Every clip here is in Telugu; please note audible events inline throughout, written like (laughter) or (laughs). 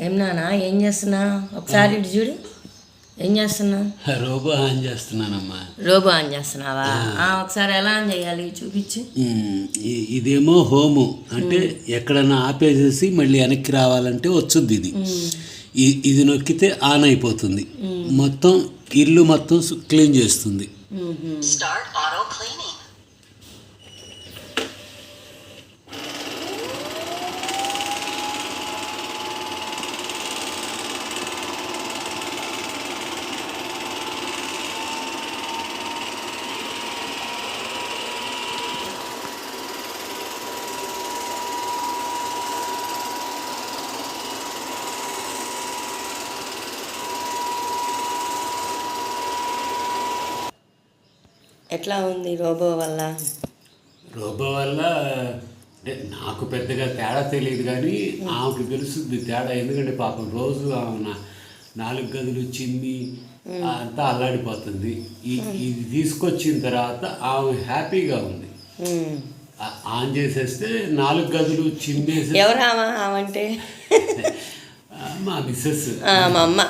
ఏం నానా ఏం చేస్తున్నా? ఒకసారి ఇటు చూడు. ఏం చేస్తున్నా? రోబో ఆన్ చేస్తున్నానమ్మా. రోబో ఆన్ చేస్తున్నావా? ఆ, ఒకసారి ఎలా ఆన్ చేయాలి? చూపించు. ఇదేమో హోము. అంటే ఎక్కడన్నా ఆపేసేసి మళ్ళీ వెనక్కి రావాలంటే వచ్చుద్ది ఇది. ఇది నొక్కితే ఆన్ అయిపోతుంది. మొత్తం ఇల్లు మొత్తం క్లీన్ చేస్తుంది. ఎట్లా ఉంది రోబో వల్ల? రోబో వల్ల అంటే నాకు పెద్దగా తేడా తెలియదు కానీ ఆమెకు తెలుస్తుంది తేడా. ఎందుకంటే పాపం రోజు ఆమె నాలుగు గదులు చిమ్మి అంతా అల్లాడిపోతుంది. ఇది తీసుకొచ్చిన తర్వాత ఆమె హ్యాపీగా ఉంది. ఆన్ చేసేస్తే నాలుగు గదులు చిమ్మేసి ఎవరు ఆమంటే? (laughs) మా మిస్సెస్. మా అమ్మ.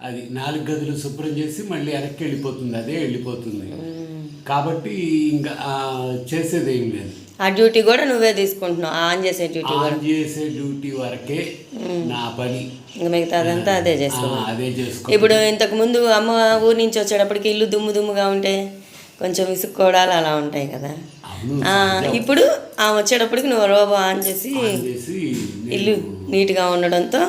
అది నాలుగు గదులు శుభ్రం చేసి మళ్ళీ వెనక్కి వెళ్ళిపోతుంది అదే వెళ్ళిపోతుంది. కాబట్టి ఇంకా చేసేది ఏం లేదు. ఆ డ్యూటీ కూడా నువ్వే తీసుకుంటున్నావు ఆన్ చేసే డ్యూటీ ఆన్ చేసే డ్యూటీ వరకే నా పని. ఇంకా మిగతాదంతా అదే ఆ, చేసుకోవాలి అదే చేసుకో ఇప్పుడు ఇంతకు ముందు అమ్మ ఊరి నుంచి వచ్చేటప్పటికి ఇల్లు దుమ్ము దుమ్ముగా ఉంటే కొంచెం విసుక్కోవడాలు అలా ఉంటాయి కదా? ఇప్పుడు ఆ వచ్చేటప్పటికి నువ్వు రోబో ఆన్ చేసి ఇల్లు నీట్గా ఉండడంతో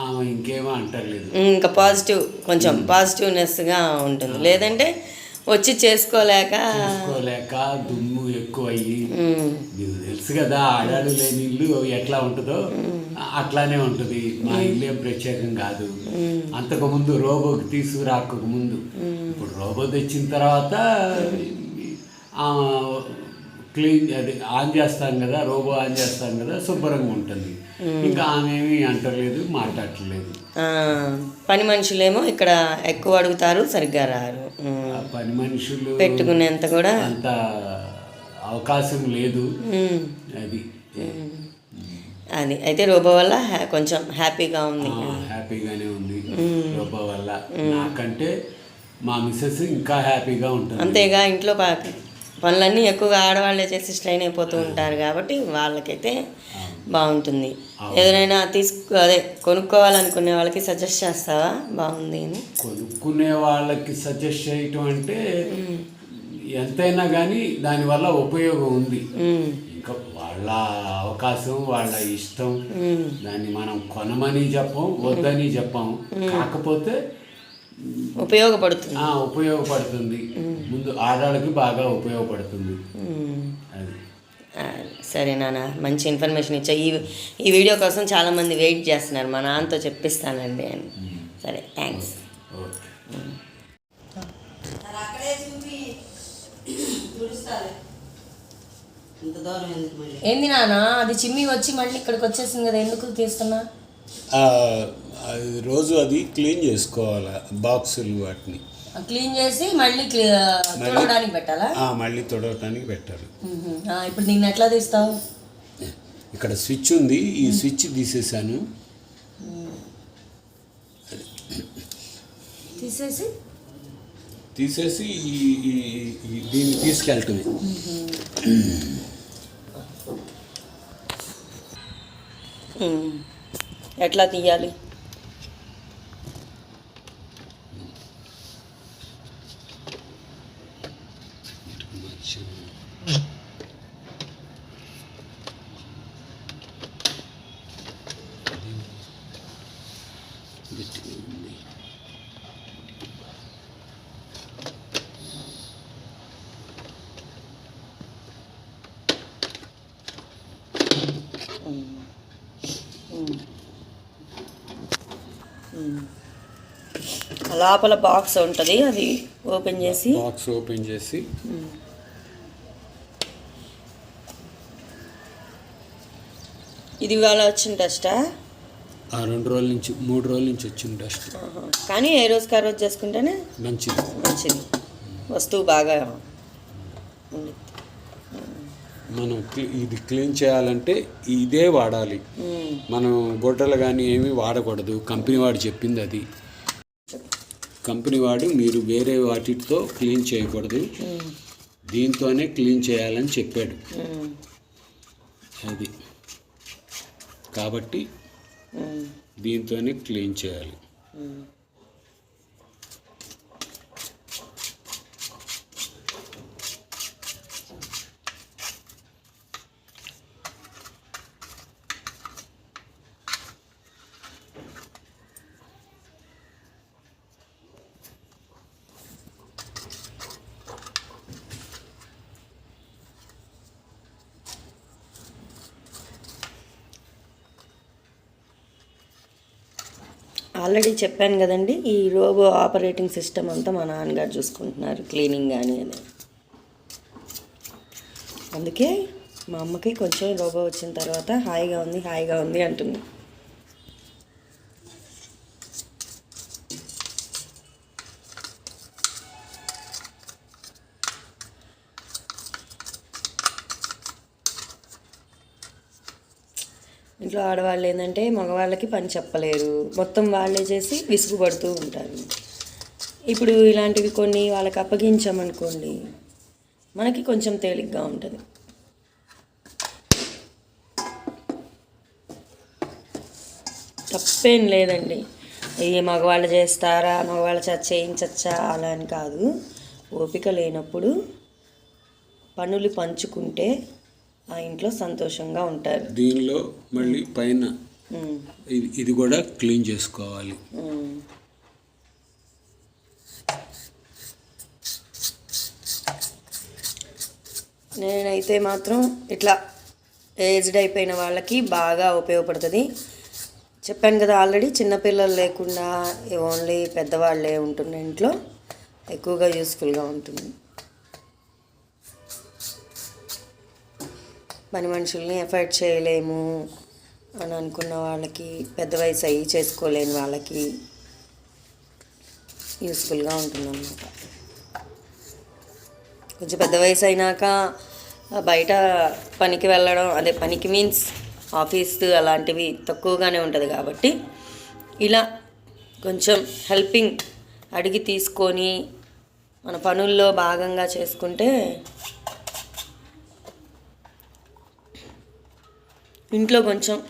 ఆమె ఇంకేమో అంటలేదు ఇంకా పాజిటివ్ కొంచెం పాజిటివ్నెస్గా ఉంటుంది. లేదంటే వచ్చి చేసుకోలేక చేసుకోలేక దుమ్ము ఎక్కువ అయ్యి నీకు తెలుసు కదా ఆడాడు లేని ఇల్లు ఎట్లా ఉంటుందో? అట్లానే ఉంటుంది. మా ఇల్లు ఏం ప్రత్యేకం కాదు. అంతకు ముందు రోబోకి తీసుకురాక ముందు. ఇప్పుడు రోబో తెచ్చిన తర్వాత క్లీన్ అది ఆన్ చేస్తాం కదా రోబో ఆన్ చేస్తాం కదా శుభ్రంగా ఉంటుంది. ఇంకా ఆమె ఏమీ అంటలేదు మాట్లాడట్లేదు. ఆ, పని మనుషులేమో ఇక్కడ ఎక్కువ అడుగుతారు సరిగ్గా రారు. పని మనుషులు పెట్టుకునేంత కూడా అంత అవకాశం లేదు. అది. అది. అయితే రోబో వల్ల కొంచెం హ్యాపీగా ఉంది. హ్యాపీగానే ఉంది రోబో వల్ల. నాకంటే మా మిస్సెస్ ఇంకా హ్యాపీగా ఉంటుంది. అంతేగా ఇంట్లో పనులన్నీ ఎక్కువగా ఆడవాళ్ళే చేసి స్ట్రైన్ అయిపోతూ ఉంటారు కాబట్టి వాళ్ళకైతే బాగుంటుంది. ఏదైనా తీసుకు అదే కొనుక్కోవాలనుకునే వాళ్ళకి సజెస్ట్ చేస్తావా? బాగుంది అని. కొనుక్కునే వాళ్ళకి సజెస్ట్ చేయటం అంటే ఎంతైనా కానీ దానివల్ల ఉపయోగం ఉంది. ఇంకా వాళ్ళ అవకాశం వాళ్ళ ఇష్టం దాన్ని మనం కొనమని చెప్పం వద్దని చెప్పం. కాకపోతే ఉపయోగపడుతుంది. ఉపయోగపడుతుంది. ముందు ఆడవాళ్ళకి బాగా ఉపయోగపడుతుంది. అది. సరే నాన్న మంచి ఇన్ఫర్మేషన్ ఇచ్చా ఈ ఈ వీడియో కోసం చాలామంది వెయిట్ చేస్తున్నారు. మా నాన్నతో చెప్పిస్తానండి అని. సరే థ్యాంక్స్ ఓకే ఏంది నాన్న అది చిమ్మి వచ్చి మళ్ళీ ఇక్కడికి వచ్చేసింది కదా ఎందుకు తీస్తున్నా? ఆ, అది రోజు అది క్లీన్ చేసుకోవాలి బాక్సులు వాటిని? క్లీన్ చేసి మళ్ళీ తుడవడానికి పెట్టాలా? మళ్ళీ తొడవటానికి పెట్టాలి ఇప్పుడు దీన్ని ఎట్లా తీస్తావు? ఇక్కడ స్విచ్ ఉంది ఈ స్విచ్ తీసేసాను. తీసేసి? తీసేసి ఈ దీన్ని మ్మ్. ఎట్లా తీయాలి? లోపల బాక్స్ ఉంటుంది అది ఓపెన్ చేసి. బాక్స్ ఓపెన్ చేసి. ఇది ఇవాళ వచ్చిన టెస్టా ఆ? రెండు రోజుల నుంచి మూడు రోజుల నుంచి వచ్చిన డస్ట్ కానీ ఏ రోజు కా రోజు చేసుకుంటేనే మంచిది. మంచిది. వస్తువు బాగా ఉంది. మనం ఇది క్లీన్ చేయాలంటే ఇదే వాడాలి. మనం బొడ్డలు కానీ ఏమీ వాడకూడదు. కంపెనీ వాడు చెప్పింది అది. కంపెనీ వాడు మీరు వేరే వాటితో క్లీన్ చేయకూడదు. దీంతోనే క్లీన్ చేయాలని చెప్పాడు. అది. కాబట్టి దీంతోనే క్లీన్ చేయాలి. ఆల్రెడీ చెప్పాను కదండి ఈ రోబో ఆపరేటింగ్ సిస్టమ్ అంతా మా నాన్నగారు చూసుకుంటున్నారు క్లీనింగ్ కానీ అని. అందుకే మా అమ్మకి కొంచెం రోబో వచ్చిన తర్వాత హాయిగా ఉంది హాయిగా ఉంది అంటుంది. ఇంట్లో ఆడవాళ్ళు ఏంటంటే మగవాళ్ళకి పని చెప్పలేరు. మొత్తం వాళ్ళే చేసి విసుగుపడుతూ ఉంటారు. ఇప్పుడు ఇలాంటివి కొన్ని వాళ్ళకి అప్పగించామనుకోండి మనకి కొంచెం తేలిగ్గా ఉంటుంది. తప్పేం లేదండి. ఈ మగవాళ్ళు చేస్తారా మగవాళ్ళ చేత చేయించచ్చా అలా అని కాదు. ఓపిక లేనప్పుడు పనులు పంచుకుంటే ఆ ఇంట్లో సంతోషంగా ఉంటారు. దీనిలో మళ్ళీ పైన ఇది ఇది కూడా క్లీన్ చేసుకోవాలి. నేనైతే మాత్రం ఇట్లా ఏజ్డ్ అయిపోయిన వాళ్ళకి బాగా ఉపయోగపడుతుంది. చెప్పాను కదా ఆల్రెడీ చిన్నపిల్లలు లేకుండా ఓన్లీ పెద్దవాళ్ళే ఉంటున్న ఇంట్లో ఎక్కువగా యూస్ఫుల్గా ఉంటుంది. పని మనుషుల్ని ఎఫర్ట్ చేయలేము అని అనుకున్న వాళ్ళకి పెద్ద వయసు అయ్యి చేసుకోలేని వాళ్ళకి యూస్ఫుల్గా ఉంటుందన్నమాట. కొంచెం పెద్ద వయసు అయినాక బయట పనికి వెళ్ళడం అదే పనికి మీన్స్ ఆఫీస్ అలాంటివి తక్కువగానే ఉంటుంది కాబట్టి ఇలా కొంచెం హెల్పింగ్ అడిగి తీసుకొని మన పనుల్లో భాగంగా చేసుకుంటే ఇంట్లో కొంచెం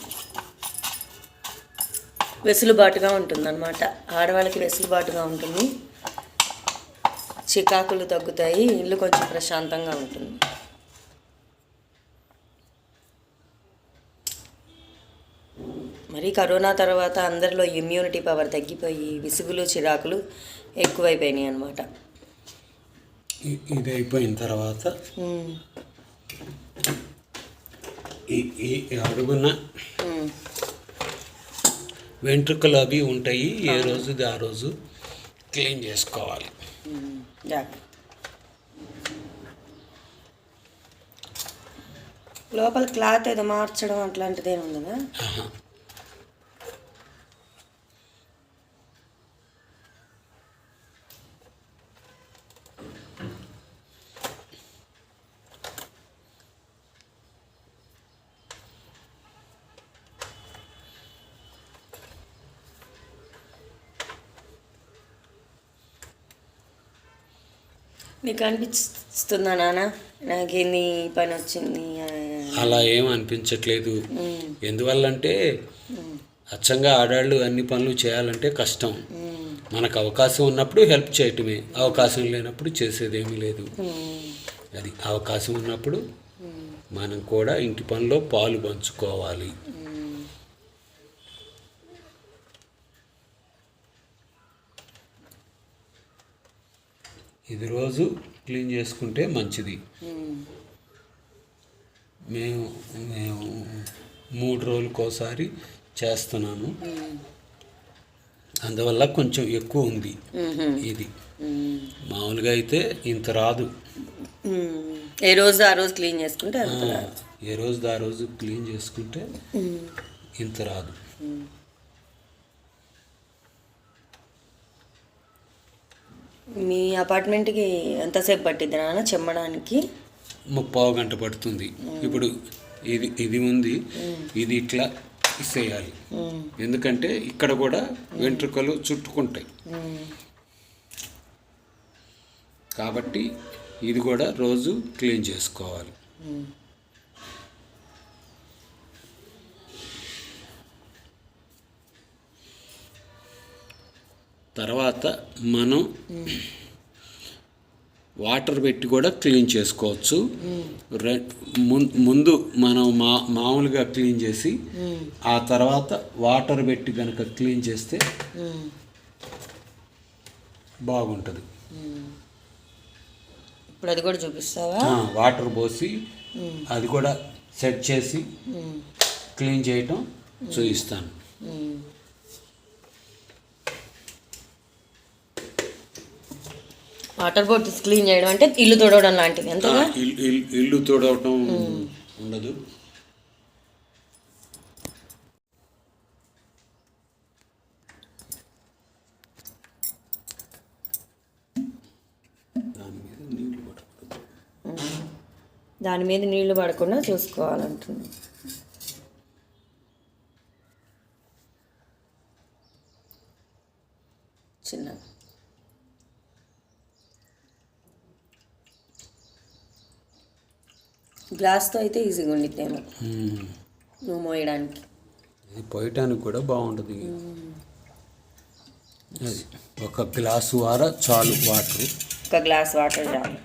వెసులుబాటుగా ఉంటుందన్నమాట. ఆడవాళ్ళకి వెసులుబాటుగా ఉంటుంది. చికాకులు తగ్గుతాయి. ఇల్లు కొంచెం ప్రశాంతంగా ఉంటుంది. మరి కరోనా తర్వాత అందరిలో ఇమ్యూనిటీ పవర్ తగ్గిపోయి విసుగులు చిరాకులు ఎక్కువైపోయినాయి అన్నమాట ఇ- ఇది అయిపోయిన తర్వాత ఈ అడుగున వెంట్రుకలు అవి ఉంటాయి. ఏ రోజుది ఆ రోజు క్లీన్ చేసుకోవాలి. లోపల క్లాత్ ఏదో మార్చడం అట్లాంటిది ఏమి ఉండదా నీకు అనిపిస్తుందా నాన్న నాకేంది పని వచ్చింది అలా ఏం అనిపించట్లేదు. ఎందువల్లంటే అచ్చంగా ఆడాళ్ళు అన్ని పనులు చేయాలంటే కష్టం. మనకు అవకాశం ఉన్నప్పుడు హెల్ప్ చేయటమే. అవకాశం లేనప్పుడు చేసేదేమీ లేదు. అది అవకాశం ఉన్నప్పుడు మనం కూడా ఇంటి పనిలో పాలు పంచుకోవాలి. ఇది రోజు క్లీన్ చేసుకుంటే మంచిది. మేము మేము మూడు రోజులకోసారి చేస్తున్నాను. అందువల్ల కొంచెం ఎక్కువ ఉంది ఇది. మామూలుగా అయితే ఇంత రాదు. ఏ రోజు ఆ రోజు క్లీన్ చేసుకుంటే ఏ రోజు ఆ రోజు క్లీన్ చేసుకుంటే ఇంత రాదు. మీ అపార్ట్మెంట్కి ఎంతసేపు పట్టింది నాన్న చెమ్మడానికి? ముప్పావు గంట పడుతుంది ఇప్పుడు ఇది ఇది ఉంది. ఇది ఇట్లా ఇసేయాలి. ఎందుకంటే ఇక్కడ కూడా వెంట్రుకలు చుట్టుకుంటాయి. కాబట్టి ఇది కూడా రోజు క్లీన్ చేసుకోవాలి. తర్వాత మనం వాటర్ పెట్టి కూడా క్లీన్ చేసుకోవచ్చు. ముందు మనం మా మామూలుగా క్లీన్ చేసి ఆ తర్వాత వాటర్ పెట్టి కనుక క్లీన్ చేస్తే బాగుంటుంది. ఇప్పుడు అది కూడా చూపిస్తావా? వాటర్ పోసి అది కూడా సెట్ చేసి క్లీన్ చేయటం చూపిస్తాను వాటర్ బాటిల్స్ క్లీన్ చేయడం అంటే ఇల్లు తుడవడం లాంటిది అంతేగా ఇల్- ఇల్లు తుడవటం ఉండదు. దాని మీద నీళ్ళు పడకూడదు దాని మీద నీళ్ళు పడకుండా చూసుకోవాలంటున్నా గ్లాస్తో అయితే ఈజీగా ఉండిద్దేమో. నువ్వు మోయడానికి. ఇది పోయటానికి కూడా బాగుంటుంది. అది ఒక గ్లాసు వార చాలు వాటర్. ఒక గ్లాస్ వాటర్ చాలు.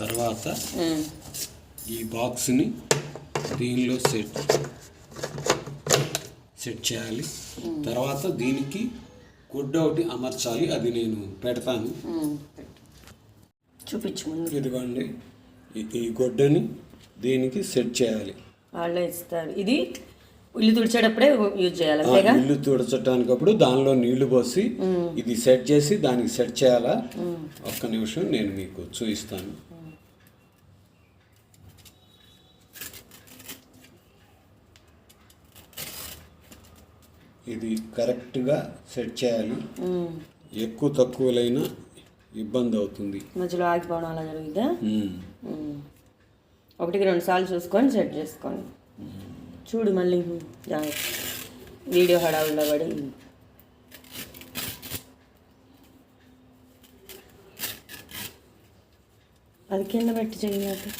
తర్వాత. ఈ బాక్స్ని దీనిలో సెట్ సెట్ చేయాలి. తర్వాత దీనికి గుడ్డ ఒకటి అమర్చాలి అది నేను పెడతాను. చూపించు ఇదిగోండి ఈ- గుడ్డని దీనికి సెట్ చేయాలి. వాళ్ళే ఇస్తారు. ఇది ఇల్లు తుడిచేటప్పుడే యూజ్ చేయాలి ఇల్లు తుడచటానికి అప్పుడు దానిలో నీళ్ళు పోసి ఇది సెట్ చేసి దానికి సెట్ చేయాలా? ఒక్క నిమిషం నేను మీకు చూపిస్తాను. ఇది కరెక్ట్గా సెట్ చేయాలి. ఎక్కువ తక్కువలైనా ఇబ్బంది అవుతుంది. మధ్యలో ఆగిపోవడం అలా జరుగుతుందా. ఒకటికి రెండు సార్లు చూసుకొని సెట్ చేసుకోండి. చూడు మళ్ళీ. వీడియో హడావుల్లో పడి. అది కింద పెట్టి చెయ్యాలి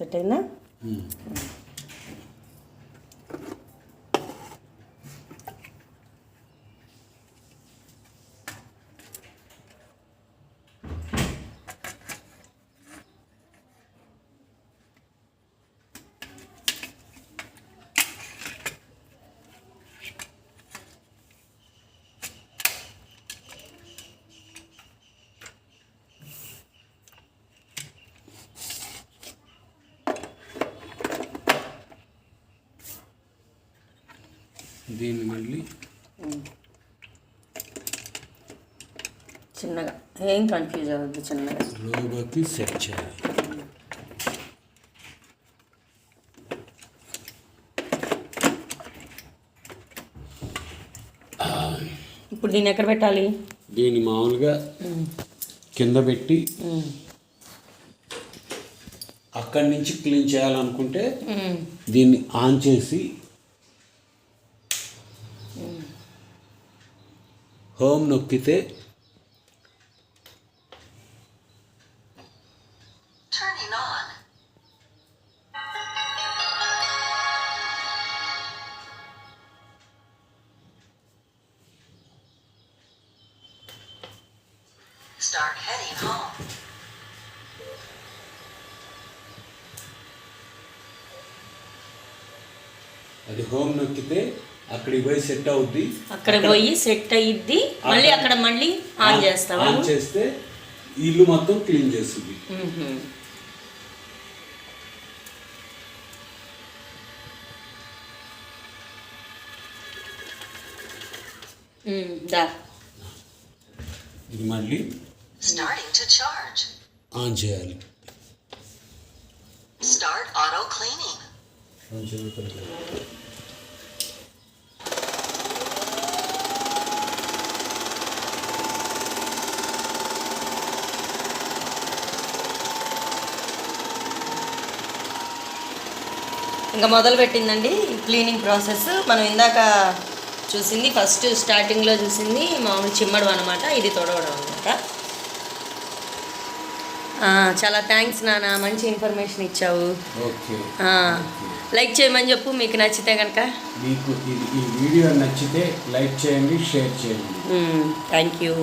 సెట్ అయిందా? దీన్ని మళ్ళీ చిన్నగా. ఏం కన్ఫ్యూజ్ అవ్వద్దు చిన్నగా. రోబోకి సెట్ చేయాలి. ఇప్పుడు దీన్ని ఎక్కడ పెట్టాలి? దీన్ని మామూలుగా కింద పెట్టి అక్కడి నుంచి క్లీన్ చేయాలనుకుంటే దీన్ని ఆన్ చేసి హోమ్ నొక్కితే Turning on. Start heading home. అది హోమ్ నొక్కితే అక్కడికి పోయి సెట్ అవుద్ది. అక్కడ పోయి సెట్ అయ్యిద్ది మళ్ళీ అక్కడ మళ్ళీ ఆన్ చేస్తావా? ఆన్ చేస్తే ఇల్లు మొత్తం క్లీన్ చేస్తుంది. ఇది మళ్ళీ Starting to charge. ఆన్ చేయాలి. Start auto cleaning. ఇంకా మొదలు పెట్టిందండి క్లీనింగ్ ప్రాసెస్. మనం ఇందాక చూసింది ఫస్ట్ స్టార్టింగ్లో చూసింది మామూలు చిమ్మడం అనమాట ఇది తొడవడం అనమాట చాలా థ్యాంక్స్ నాన్న మంచి ఇన్ఫర్మేషన్ ఇచ్చావు. లైక్ చేయమని చెప్పు మీకు నచ్చితే కనుక మీకు ఈ వీడియో నచ్చితే లైక్ చేయండి షేర్ చేయండి. Thank you